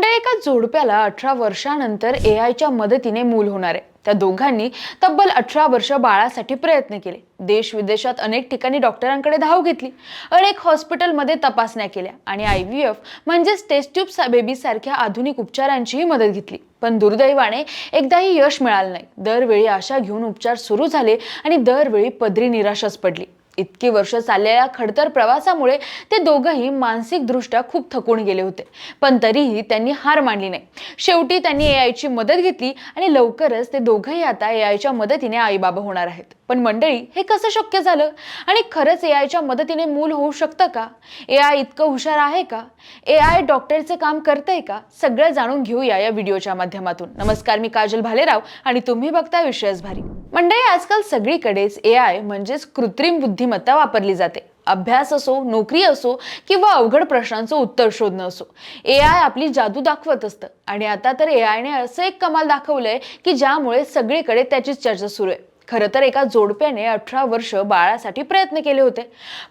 मंडळी एका जोडप्याला अठरा वर्षानंतर ए आयच्या मदतीने मूल होणार आहे. त्या दोघांनी तब्बल अठरा वर्ष बाळासाठी प्रयत्न केले. देश विदेशात अनेक ठिकाणी डॉक्टरांकडे धाव घेतली. अनेक हॉस्पिटलमध्ये तपासण्या केल्या आणि आय व्ही एफ म्हणजेच टेस्ट्यूब बेबीसारख्या आधुनिक उपचारांचीही मदत घेतली. पण दुर्दैवाने एकदाही यश मिळालं नाही. दरवेळी आशा घेऊन उपचार सुरू झाले आणि दरवेळी पदरी निराशाच पडली. इतकी वर्ष चाललेल्या खडतर प्रवासामुळे ते दोघंही मानसिकदृष्ट्या खूप थकून गेले होते. पण तरीही त्यांनी हार मानली नाही. शेवटी त्यांनी ए आयची मदत घेतली आणि लवकरच ते दोघंही आता ए आयच्या मदतीने आईबाबा होणार आहेत. पण मंडळी हे कसं शक्य झालं? आणि खरंच ए आयच्या मदतीने मूल होऊ शकतं का? ए आय इतकं हुशार आहे का? ए आय डॉक्टरचं काम करतंय का? सगळं जाणून घेऊया या व्हिडिओच्या माध्यमातून. नमस्कार मी काजल भालेराव आणि तुम्ही बघता विषयच भारी. मंडळी आजकाल सगळीकडेच ए आय म्हणजेच कृत्रिम बुद्धिमत्ता वापरली जाते. अभ्यास असो नोकरी असो किंवा अवघड प्रश्नांचं उत्तर शोधणं असो. ए आय आपली जादू दाखवत असतं. आणि आता तर ए आयने असं एक कमाल दाखवलंय की ज्यामुळे सगळीकडे त्याचीच चर्चा सुरू आहे. खरं तर एका जोडप्याने अठरा वर्ष बाळासाठी प्रयत्न केले होते.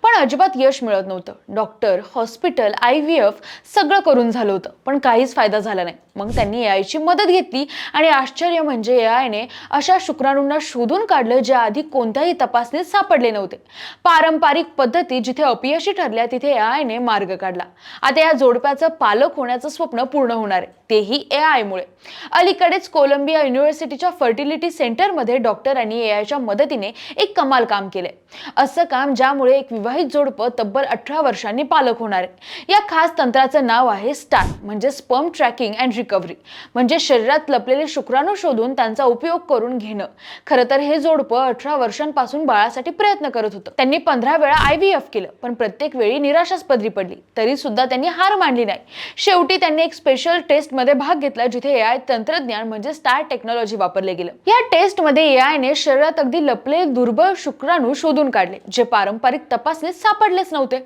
पण अजिबात यश मिळत नव्हतं. Doctor hospital I V F सगळं करून झालं होतं. पण काहीच फायदा झाला नाही. मग त्यांनी ए आयची मदत घेतली आणि आश्चर्य म्हणजे ए आयने अशा शुक्राणूंना शोधून काढलं जे आधी कोणत्याही तपासणीत सापडले नव्हते. पारंपरिक पद्धती जिथे अपयशी ठरल्या तिथे ए आयने मार्ग काढला. आता या जोडप्याचं पालक होण्याचं स्वप्न पूर्ण होणार आहे. तेही ए आयमुळे अलीकडेच कोलंबिया युनिव्हर्सिटीच्या फर्टिलिटी सेंटरमध्ये डॉक्टरांनी ए आयच्या मदतीने एक कमाल काम केले असं काम ज्यामुळे एक विवाहित जोडपं तब्बल अठरा वर्षांनी पालक होणार आहे या खास तंत्राचं नाव आहे स्टार म्हणजे स्पर्म ट्रॅकिंग अँड रिकव्हरी. म्हणजे शरीरात लपलेले शुक्राणू शोधून त्यांचा उपयोग करून घेणं. खरं तर हे जोडपं अठरा वर्षांपासून बाळासाठी प्रयत्न करत होतं. त्यांनी पंधरा वेळा आय व्ही एफ केलं पण प्रत्येक वेळी निराशाच पदरी पडली. तरी सुद्धा त्यांनी हार मानली नाही. शेवटी त्यांनी एक स्पेशल टेस्ट मध्ये भाग घेतला जिथे ए आय तंत्रज्ञान म्हणजे स्टार टेक्नॉलॉजी वापरले गेलं. या टेस्टमध्ये ए आयने शरीरात अगदी लपले दुर्बळ शुक्राणू शोधून काढले जे पारंपरिक तपासणीत सापडलेच नव्हते.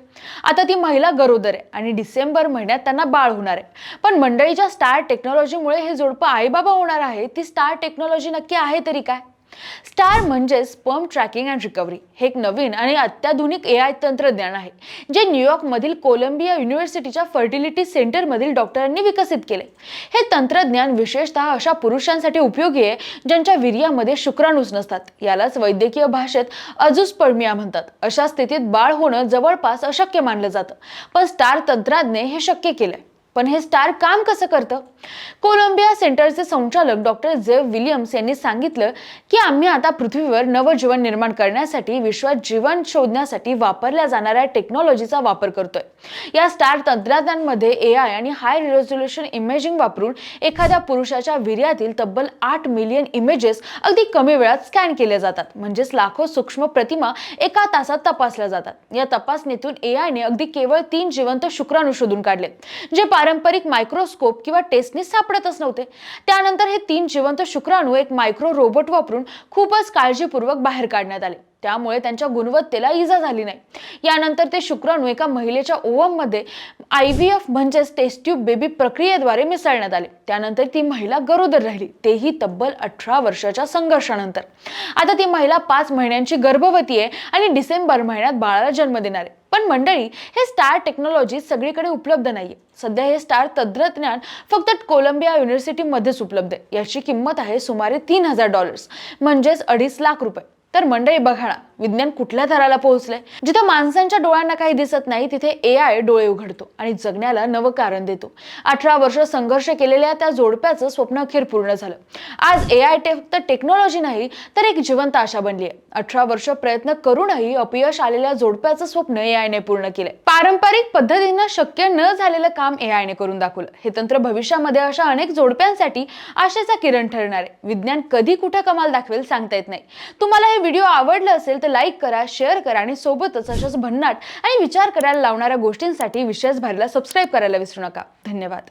आता ती महिला गरोदर आहे आणि डिसेंबर महिन्यात त्यांना बाळ होणार आहे. पण मंडळीच्या स्टार टेक्नॉलॉजीमुळे हे जोडपं आईबाबा होणार आहे ती स्टार टेक्नॉलॉजी नक्की आहे तरी काय? स्टार म्हणजे स्पर्म ट्रॅकिंग अँड रिकव्हरी. हे एक नवीन आणि अत्याधुनिक ए आय तंत्रज्ञान आहे जे न्यूयॉर्कमधील कोलंबिया युनिव्हर्सिटीच्या फर्टिलिटी सेंटरमधील डॉक्टरांनी विकसित केले. हे तंत्रज्ञान विशेषतः अशा पुरुषांसाठी उपयोगी आहे ज्यांच्या वीर्यामध्ये शुक्राणूच नसतात. यालाच वैद्यकीय भाषेत अजुस्पर्मिया म्हणतात. अशा स्थितीत बाळ होणं जवळपास अशक्य मानलं जातं. पण स्टार तंत्रज्ञाने हे शक्य केलं पण हे स्टार काम कसं करतं? कोलंबिया सेंटरचे संचालक डॉक्टर जेव विलियम्स यांनी सांगितलं की आम्ही आता पृथ्वीवर नवजीवन निर्माण करण्यासाठी विश्वात जीवन शोधण्यासाठी वापरल्या जाणाऱ्या टेक्नॉलॉजीचा वापर करतोय. या स्टार तंत्रज्ञानामध्ये ए आय आणि हाय रेझोल्युशन इमेजिंग वापरून एखाद्या पुरुषाच्या वीर्यातील तब्बल आठ मिलियन इमेजेस अगदी कमी वेळात स्कॅन केले जातात. म्हणजेच लाखो सूक्ष्म प्रतिमा एका तासात तपासल्या जातात. या तपासणीतून ए आयने अगदी केवळ तीन जिवंत शुक्राणू शोधून काढले जे पारंपरिक मायक्रोस्कोप किंवा टेस्टने सापडतच नव्हते. त्यानंतर हे तीन जिवंत शुक्राणू एक मायक्रो रोबोट वापरून खूपच काळजीपूर्वक बाहेर काढण्यात आले. त्यामुळे त्यांच्या गुणवत्तेला इजा झाली नाही. यानंतर ते शुक्राणू एका महिलेच्या ओवममध्ये आय व्ही एफ म्हणजेच टेस्ट्यूब बेबी प्रक्रियेद्वारे मिसळण्यात आले. त्यानंतर ती महिला गरोदर राहिली. तेही तब्बल अठरा वर्षाच्या संघर्षानंतर. आता ती महिला पाच महिन्यांची गर्भवती आहे आणि डिसेंबर महिन्यात बाळाला जन्म देणार आहे. पण मंडळी हे स्टार टेक्नॉलॉजी सगळीकडे उपलब्ध नाहीये. सध्या हे स्टार तंत्रज्ञान फक्त कोलंबिया युनिव्हर्सिटीमध्येच उपलब्ध आहे. याची किंमत आहे सुमारे तीन हजार डॉलर्स म्हणजेच अडीच लाख रुपये. तर मंडळी बघा ना विज्ञान कुठल्या थराला पोहोचलंय? जिथं माणसांच्या डोळ्यांना काही दिसत नाही तिथे ए आय डोळे उघडतो आणि जगण्याला नवं कारण देतो. अठरा वर्ष संघर्ष केलेल्या त्या जोडप्याचं स्वप्न अखेर पूर्ण झालं. आज ए आय फक्त टेक्नॉलॉजी नाही तर एक जिवंत आशा बनली आहे अठरा वर्ष प्रयत्न करूनही अपयश आलेल्या जोडप्याचं स्वप्न ए आयने पूर्ण केलंय. पारंपरिक पद्धतीनं शक्य न झालेलं काम ए आयने करून दाखवलं. हे तंत्र भविष्यामध्ये अशा अनेक जोडप्यांसाठी आशेचा किरण ठरणार आहे. विज्ञान कधी कुठं कमाल दाखवेल सांगता येत नाही. तुम्हाला हे व्हिडिओ आवडला असेल तर लाईक करा शेअर करा आणि सोबतच अशाच भन्नाट आणि विचार करायला लावणाऱ्या गोष्टींसाठी विशेष भारीला. सबस्क्राईब करायला विसरू नका. धन्यवाद.